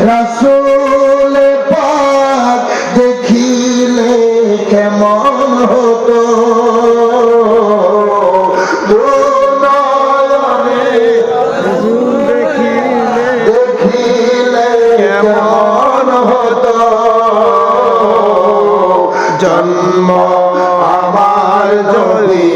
রাসূল পাক দেখিলে কেমন হতো? জন্ম আমার যদি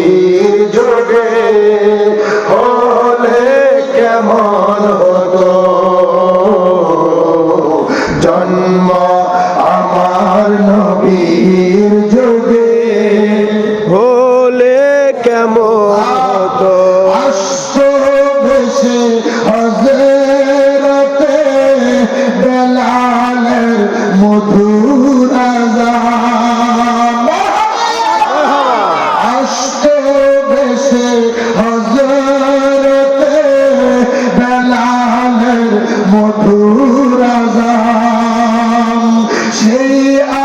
ভেসে হজরতে বেলালের মধুর আজান। সেই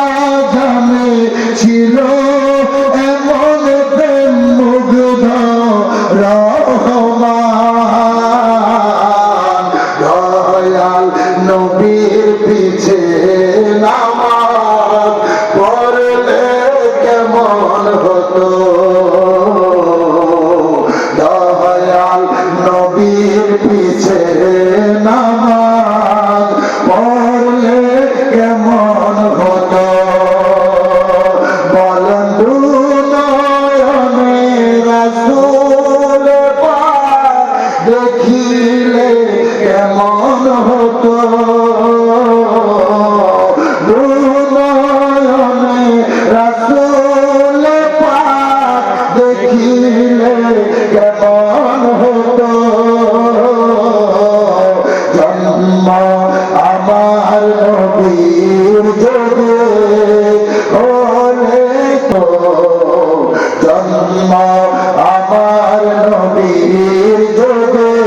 আজানে ছিল এমন প্রেম মুগ্ধ রহমান। দয়াল নবীর পিছে দেখিলে কেমন হতো? দেখিলে কেমন হতো? জন্ম আমার নবীর যোগে হলে তো জন্ম তীর